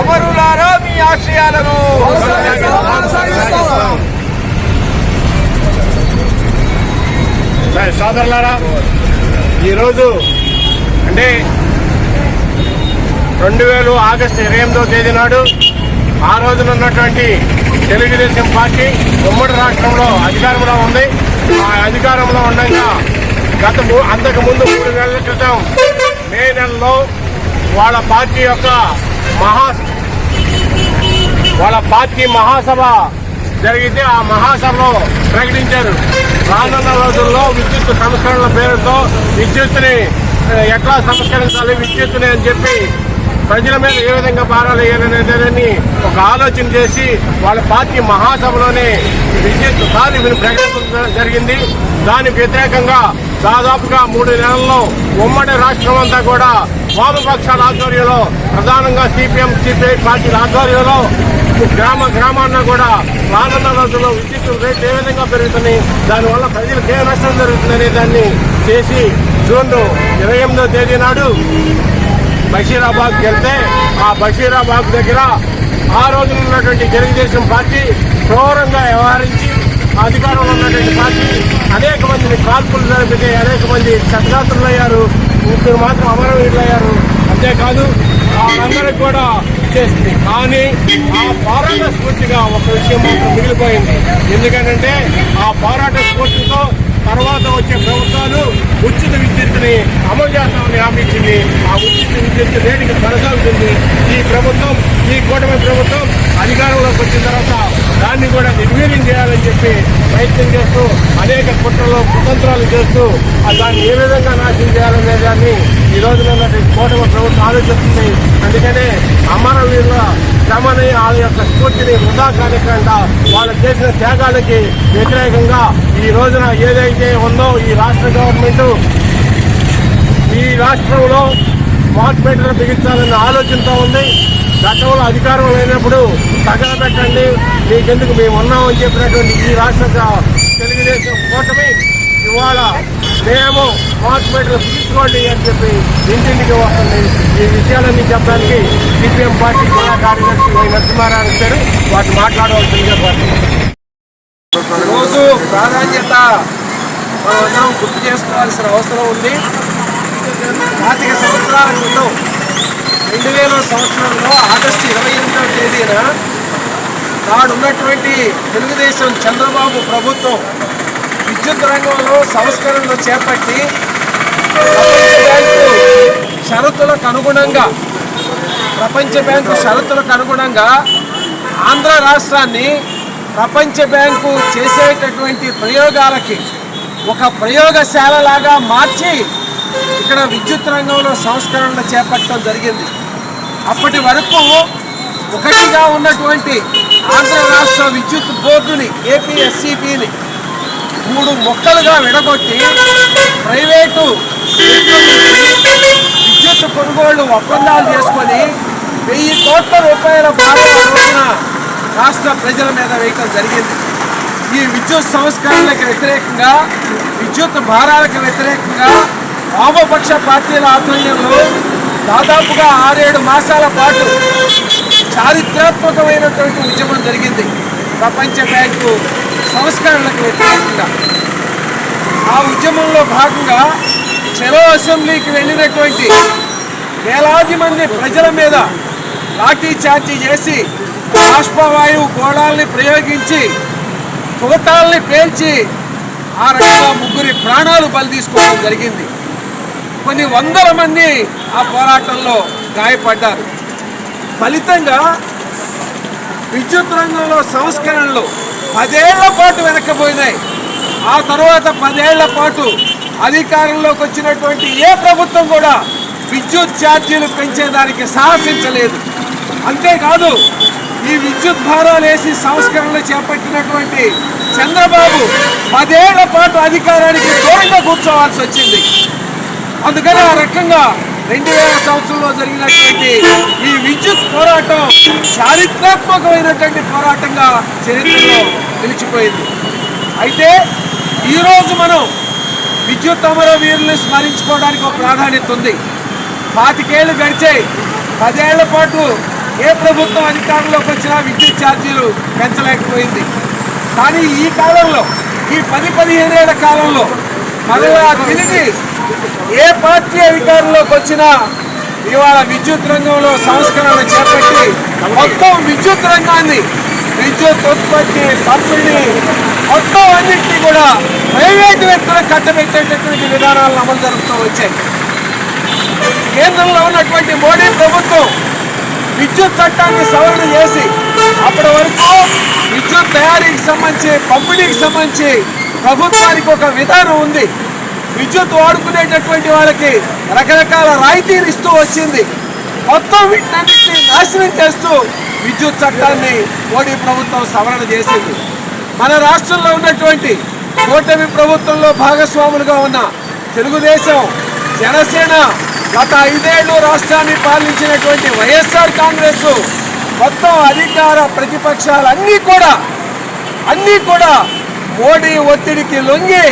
అమరులారా మీ ఆశయాలను. సోదరులారా ఈరోజు అంటే రెండు వేలు ఆగస్టు ఇరవై ఎనిమిదో తేదీ నాడు ఆ రోజున ఉన్నటువంటి తెలుగుదేశం పార్టీ ఉమ్మడి రాష్ట్రంలో అధికారంలో ఉంది. ఆ అధికారంలో ఉండగా గత అంతకు ముందు మూడు నెలల క్రితం మే నెలలో వాళ్ళ పార్టీ యొక్క మహా వాళ్ళ పార్టీ మహాసభ జరిగితే ఆ మహాసభలో ప్రకటించారు. రానున్న రోజుల్లో విద్యుత్ సంస్కరణల పేరుతో విద్యుత్తుని ఎట్లా సంస్కరించాలి విద్యుత్తుని అని చెప్పి ప్రజల మీద ఏ విధంగా భారాలు వేయాలనేదని ఒక ఆలోచన చేసి వాళ్ళ పార్టీ మహాసభలోనే విద్యుత్ తారీఫుని ప్రకటించడం జరిగింది. దానికి వ్యతిరేకంగా దాదాపుగా మూడు నెలల్లో ఉమ్మడి రాష్ట్రం అంతా కూడా వామపక్షాల ఆధ్వర్యంలో ప్రధానంగా సిపిఎం సిపిఐ పార్టీల ఆధ్వర్యంలో గ్రామ గ్రామాన్న కూడా రానున్న రోజుల్లో విద్యుత్ రేట్లు ఏ విధంగా పెరుగుతుంది దానివల్ల ప్రజలకు ఏ నష్టం జరుగుతుందనే దాన్ని చేసి జూన్ ఇరవై ఎనిమిదో తేదీ నాడు బషీరాబాద్ వెళ్తే ఆ బషీరాబాద్ దగ్గర ఆ రోజున ఉన్నటువంటి తెలుగుదేశం పార్టీ క్రూరంగా వ్యవహరించి అధికారంలో ఉన్నటువంటి పార్టీ అనేక మందిని కాల్పులు జరిపితే అనేక మంది క్షతగాత్రులు అయ్యారు ముగ్గురు మాత్రం అమరవీరులు అయ్యారు అంతేకాదు వాళ్ళందరికీ కూడా చేసింది. కానీ ఆ పోరాట స్ఫూర్తిగా ఒక విషయం మాత్రం మిగిలిపోయింది. ఎందుకంటే ఆ పోరాట స్ఫూర్తి తర్వాత వచ్చే ప్రభుత్వాలు ఉచిత విద్యుత్ని అమలు చేస్తామని ఆపించింది ఆ ఉచిత విద్యుత్ రేటుకి కొనసాగుతుంది. ఈ ప్రభుత్వం ఈ కూటమి ప్రభుత్వం అధికారంలోకి వచ్చిన తర్వాత దాన్ని కూడా నిర్వీర్యం చేయాలని చెప్పి ప్రయత్నం చేస్తూ అనేక కుట్రలు కుతంత్రాలు చేస్తూ దాన్ని ఏ విధంగా నాశనం చేయాలనే దాన్ని ఈ రోజున కూటమి ప్రభుత్వం ఆలోచిస్తుంది. అందుకనే అమరవీరుల శ్రమని వాళ్ళ యొక్క స్ఫూర్తిని వృధా కానికుండా వాళ్ళు చేసిన త్యాగాలకి వ్యతిరేకంగా ఈ రోజున ఏదైతే ఉందో ఈ రాష్ట్ర గవర్నమెంట్ ఈ రాష్ట్రంలో స్మార్ట్ మీటర్లు బిగించాలన్న ఆలోచనతో ఉంది. గతంలో అధికారం లేనప్పుడు తగలబెట్టండి మీకెందుకు మేము ఉన్నామని చెప్పినటువంటి ఈ రాష్ట్ర తెలుగుదేశం కూటమి ఇవాళ మేము స్మార్ట్ మీటర్లు తీసుకోండి అని చెప్పి ఇంటింటికి వస్తుంది. ఈ విషయాలన్నీ చెప్పడానికి సిపిఎం పార్టీ జిల్లా కార్యదర్శి వై నరసింహారావు గారు వాటిని మాట్లాడవలసిందిగా కోరుతున్నాం రోజు ప్రాధాన్యత మనమందరం గుర్తు చేసుకోవాల్సిన అవసరం ఉంది. పాతిక సంవత్సరాల క్రితం రెండు వేల సంవత్సరంలో ఆగస్టు ఇరవై ఎనిమిదవ తేదీన నాడున్నటువంటి తెలుగుదేశం చంద్రబాబు ప్రభుత్వం విద్యుత్ రంగంలో సంస్కరణలు చేపట్టి ప్రపంచ బ్యాంకు షరతులకు అనుగుణంగా ప్రపంచ బ్యాంకు షరతులకు అనుగుణంగా ఆంధ్ర రాష్ట్రాన్ని ప్రపంచ బ్యాంకు చేసేటటువంటి ప్రయోగాలకి ఒక ప్రయోగశాలలాగా మార్చి ఇక్కడ విద్యుత్ రంగంలో సంస్కరణలు చేపట్టడం జరిగింది. అప్పటి వరకు ఒకటిగా ఉన్నటువంటి ఆంధ్ర రాష్ట్ర విద్యుత్ బోర్డుని ఏపీఎస్సిబిని మూడు మొక్కలుగా విడగొట్టి ప్రైవేటు విద్యుత్ కొనుగోళ్ళు ఒప్పందాలు చేసుకొని వెయ్యి కోట్ల రూపాయల భారం రోజున రాష్ట్ర ప్రజల మీద వేయటం జరిగింది. ఈ విద్యుత్ సంస్కరణలకు వ్యతిరేకంగా విద్యుత్ భారాలకు వ్యతిరేకంగా వామపక్ష పార్టీల ఆధ్వర్యంలో దాదాపుగా ఆరేడు మాసాల పాటు చారిత్రాత్మకమైనటువంటి ఉద్యమం జరిగింది. ప్రపంచ బ్యాంకు సంస్కరణలకు వ్యతిరేకంగా. ఆ ఉద్యమంలో భాగంగా చెలో అసెంబ్లీకి వెళ్ళినటువంటి వేలాది మంది ప్రజల మీద లాఠీ చార్జీ చేసి బాష్పవాయువు గోళాలని ప్రయోగించి తోటాలని పేల్చి ఆ రకంగా ముగ్గురి ప్రాణాలు బలి తీసుకోవడం జరిగింది. కొన్ని వందల మంది ఆ పోరాటంలో గాయపడ్డారు. ఫలితంగా విద్యుత్ రంగంలో సంస్కరణలు పదేళ్ళ పాటు వెనక్కిపోయినాయి ఆ తర్వాత పదేళ్ళ పాటు అధికారంలోకి వచ్చినటువంటి ఏ ప్రభుత్వం కూడా విద్యుత్ ఛార్జీలు పెంచేదానికి సాహసించలేదు. అంతేకాదు ఈ విద్యుత్ భారాలు వేసి సంస్కరణలు చేపట్టినటువంటి చంద్రబాబు పదేళ్ళ పాటు అధికారానికి దూరంగా కూర్చోవాల్సి వచ్చింది. అందుకని ఆ రకంగా రెండు వేల సంవత్సరంలో జరిగినటువంటి ఈ విద్యుత్ పోరాటం చారిత్రాత్మకమైనటువంటి పోరాటంగా చరిత్రలో నిలిచిపోయింది. అయితే ఈరోజు మనం విద్యుత్ అమరవీరుల్ని స్మరించుకోవడానికి ఒక ప్రాధాన్యత ఉంది. పాతికేళ్ళు గడిచాయి పదేళ్ళ పాటు ఏ ప్రభుత్వం అధికారంలోకి వచ్చినా విద్యుత్ ఛార్జీలు పెంచలేకపోయింది. కానీ ఈ కాలంలో ఈ పది పదిహేనేళ్ళ కాలంలో మరలా తిరిగి ఏ పార్టీ అధికారంలోకి వచ్చినా ఇవాళ విద్యుత్ రంగంలో సంస్కరణలు చేపట్టి మొత్తం విద్యుత్ రంగాన్ని విద్యుత్ ఉత్పత్తి పంపిణీ మొత్తం అన్నింటినీ కూడా ప్రైవేటు వ్యక్తులకు కట్టబెట్టేటటువంటి విధానాలను అమలు జరుపుతూ వచ్చాయి. కేంద్రంలో ఉన్నటువంటి మోడీ ప్రభుత్వం విద్యుత్ చట్టాన్ని సవరణ చేసి అప్పటి వరకు విద్యుత్ తయారీకి సంబంధించి పంపిణీకి సంబంధించి ప్రభుత్వానికి ఒక విధానం ఉంది. విద్యుత్ వాడుకునేటటువంటి వాళ్ళకి రకరకాల రాయితీలు ఇస్తూ వచ్చింది. మొత్తం వీటినన్నింటినీ నాశనం చేస్తూ విద్యుత్ చట్టాన్ని మోడీ ప్రభుత్వం సవరణ చేసింది. మన రాష్ట్రంలో ఉన్నటువంటి కూటమి ప్రభుత్వంలో భాగస్వాములుగా ఉన్న తెలుగుదేశం జనసేన గత ఐదేళ్ళు రాష్ట్రాన్ని పాలించినటువంటి వైఎస్ఆర్ కాంగ్రెస్ మొత్తం అధికార ప్రతిపక్షాలన్నీ కూడా అన్నీ కూడా మోడీ ఒత్తిడికి లొంగి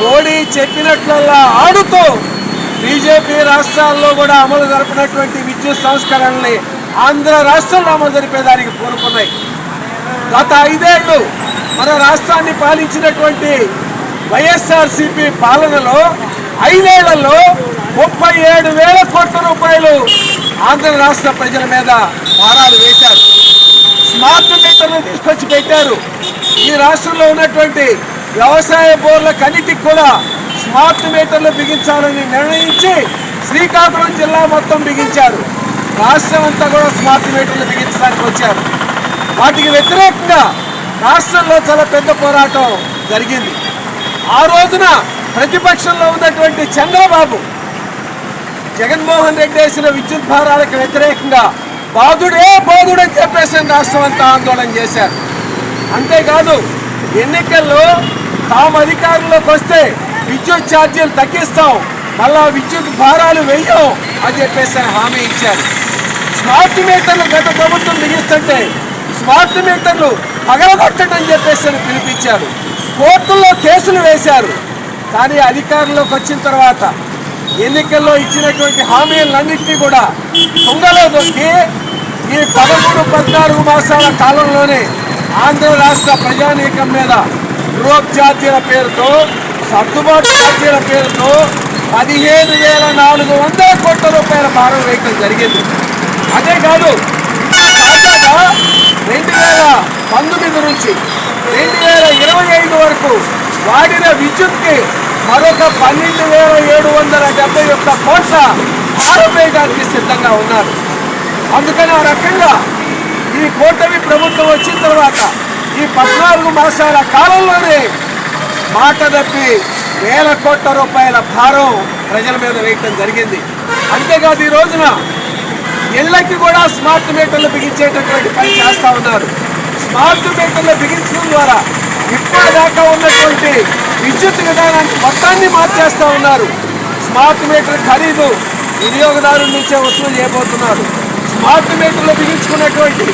మోడీ చెప్పినట్లల్లా ఆడుతూ బీజేపీ రాష్ట్రాల్లో కూడా అమలు జరిపినటువంటి విద్యుత్ సంస్కరణల్ని ఆంధ్ర రాష్ట్రంలో అమలు జరిపేదానికి కోరుకున్నాయి గత ఐదేళ్ళు మన రాష్ట్రాన్ని పాలించినటువంటి వైఎస్ఆర్సీపీ పాలనలో ఐదేళ్ళలో ముప్పై ఏడు వేల కోట్ల రూపాయలు ఆంధ్ర రాష్ట్ర ప్రజల మీద భారాలు వేశారు. స్మార్ట్ మీటర్లు తీసుకొచ్చి పెట్టారు. ఈ రాష్ట్రంలో ఉన్నటువంటి వ్యవసాయ బోర్ల కన్నిటికి కూడా స్మార్ట్ మీటర్లు బిగించాలని నిర్ణయించి శ్రీకాకుళం జిల్లా మొత్తం బిగించారు. రాష్ట్రం అంతా కూడా స్మార్ట్ మీటర్లు బిగించడానికి వచ్చారు. వాటికి వ్యతిరేకంగా రాష్ట్రంలో చాలా పెద్ద పోరాటం జరిగింది. ఆ రోజున ప్రతిపక్షంలో ఉన్నటువంటి చంద్రబాబు జగన్మోహన్ రెడ్డి వేసిన విద్యుత్ భారాలకు వ్యతిరేకంగా బాధుడే బాధుడని చెప్పేసి రాష్ట్రం అంతా ఆందోళన చేశారు. అంతేకాదు ఎన్నికల్లో తాము అధికారంలోకి వస్తే విద్యుత్ ఛార్జీలు తగ్గిస్తాం మళ్ళా విద్యుత్ భారాలు వెయ్యం అని చెప్పేసి హామీ ఇచ్చారు. స్మార్ట్ మీటర్లు గత ప్రభుత్వం బిగిస్తుంటే స్మార్ట్ మీటర్లు పగలగొట్టండి అని చెప్పేసి పిలిపించారు. కోర్టుల్లో కేసులు వేశారు. కానీ అధికారంలోకి వచ్చిన తర్వాత ఎన్నికల్లో ఇచ్చినటువంటి హామీలన్నింటినీ కూడా తుంగలో దొరికి ఈ పదమూడు పద్నాలుగు మాసాల కాలంలోనే ఆంధ్ర రాష్ట్ర ప్రజానీకం మీద యూరోప్ ఛార్జీల పేరుతో సర్దుబాటు ఛార్జీల పేరుతో పదిహేను వేల నాలుగు వందల కోట్ల రూపాయల భారం వేయటం జరిగింది. అదే కాదు తాజాగా రెండు వేల పంతొమ్మిది నుంచి రెండు వేల ఇరవై ఐదు వరకు వాడిన విద్యుత్కి మరొక పన్నెండు వేల ఏడు వందల డెబ్బై ఒక్క కోట్ల భారం వేయడానికి సిద్ధంగా ఉన్నారు. అందుకని ఆ రకంగా ఈ కూటమి ప్రభుత్వం వచ్చిన తర్వాత ఈ పద్నాలుగు మాసాల కాలంలోనే మాట తప్పి వేల కోట్ల రూపాయల భారం ప్రజల మీద వేయటం జరిగింది. అంతేకాదు ఈ రోజున ఇళ్ళకి కూడా స్మార్ట్ మీటర్లు బిగించేటటువంటి పని చేస్తూ ఉన్నారు. స్మార్ట్ మీటర్లు బిగించడం ద్వారా ఇప్పటిదాకా ఉన్నటువంటి విద్యుత్ విధానాన్ని మొత్తాన్ని మార్చేస్తూ ఉన్నారు. స్మార్ట్ మీటర్ ఖరీదు వినియోగదారుల నుంచే వసూలు చేయబోతున్నారు. స్మార్ట్ మీటర్లు బిగించుకున్నటువంటి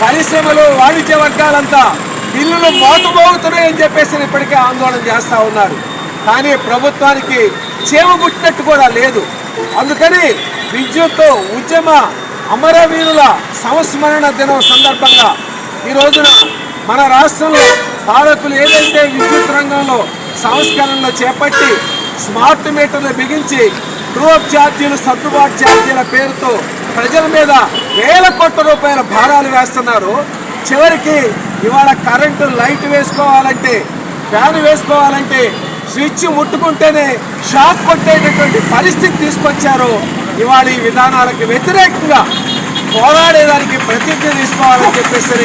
పరిశ్రమలు వాణిజ్య వర్గాలంతా బిల్లులు మోతమోగుతున్నాయని చెప్పేసి ఇప్పటికే ఆందోళన చేస్తూ ఉన్నారు. కానీ ప్రభుత్వానికి చేమ పుట్టినట్టు కూడా లేదు. అందుకని విద్యుత్ ఉద్యమ అమరవీరుల సంస్మరణ దినం సందర్భంగా ఈ రోజున మన రాష్ట్రంలో పాలకులు ఏదైతే విద్యుత్ రంగంలో సంస్కరణలు చేపట్టి స్మార్ట్ మీటర్లు బిగించి ట్రూప్ ఛార్జీలు సర్దుబాటు ఛార్జీల పేరుతో ప్రజల మీద వేల కోట్ల రూపాయల భారాలు వేస్తున్నారు. చివరికి ఇవాళ కరెంటు లైట్ వేసుకోవాలంటే ఫ్యాన్ వేసుకోవాలంటే స్విచ్ ముట్టుకుంటేనే షాక్ కొట్టేటటువంటి పరిస్థితి తీసుకొచ్చారు. ఇవాళ ఈ విధానాలకు వ్యతిరేకంగా పోరాడేదానికి ప్రతిజ్ఞ తీసుకోవాలని చెప్పేసి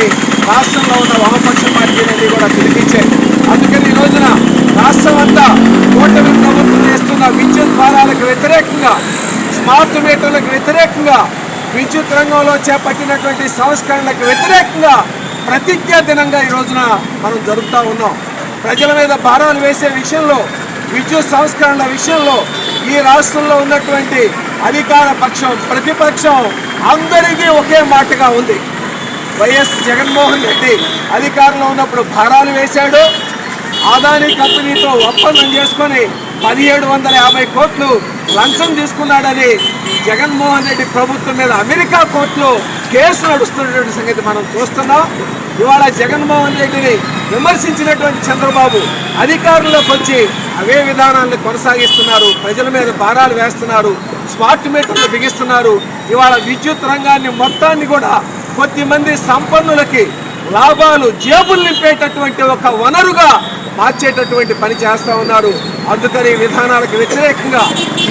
రాష్ట్రంలో ఉన్న వామపక్ష పార్టీలన్నీ కూడా పిలిపించాయి అందుకని ఈ రోజున రాష్ట్రం అంతా కూటమి ప్రభుత్వం చేస్తున్న విద్యుత్ భారాలకు వ్యతిరేకంగా స్మార్ట్ మీటర్లకు వ్యతిరేకంగా విద్యుత్ రంగంలో చేపట్టినటువంటి సంస్కరణలకు వ్యతిరేకంగా ప్రతిజ్ఞా దినంగా ఈ రోజున మనం జరుపుతూ ఉన్నాం. ప్రజల మీద భారాలు వేసే విషయంలో విద్యుత్ సంస్కరణల విషయంలో ఈ రాష్ట్రంలో ఉన్నటువంటి అధికార పక్షం ప్రతిపక్షం అందరికీ ఒకే మాటగా ఉంది. వైఎస్ జగన్మోహన్ రెడ్డి అధికారంలో ఉన్నప్పుడు భారాలు వేశాడు. ఆదాని కంపెనీతో ఒప్పందం చేసుకొని పదిహేడు వందల యాభై కోట్లు లంచం తీసుకున్నాడని జగన్మోహన్ రెడ్డి ప్రభుత్వం మీద అమెరికా కోర్టులో కేసు నడుస్తున్నటువంటి సంగతి మనం చూస్తున్నాం. ఇవాళ జగన్మోహన్ రెడ్డిని విమర్శించినటువంటి చంద్రబాబు అధికారంలోకి వచ్చి అవే విధానాలను కొనసాగిస్తున్నారు. ప్రజల మీద భారాలు వేస్తున్నారు. స్మార్ట్ మీటర్లు బిగిస్తున్నారు. ఇవాళ విద్యుత్ రంగాన్ని మొత్తాన్ని కూడా కొద్దిమంది సంపన్నులకి లాభాలు జేబులు నింపేటటువంటి ఒక వనరుగా మార్చేటటువంటి పని చేస్తూ ఉన్నారు. అందుకని విధానాలకు వ్యతిరేకంగా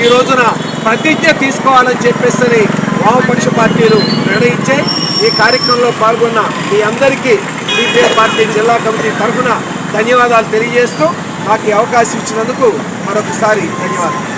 ఈ రోజున ప్రతిజ్ఞ తీసుకోవాలని చెప్పేసి వామపక్ష పార్టీలు నిర్ణయించే ఈ కార్యక్రమంలో పాల్గొన్న మీ అందరికీ సిపిఐ పార్టీ జిల్లా కమిటీ తరఫున ధన్యవాదాలు తెలియజేస్తూ నాకు అవకాశం ఇచ్చినందుకు మరొకసారి ధన్యవాదాలు.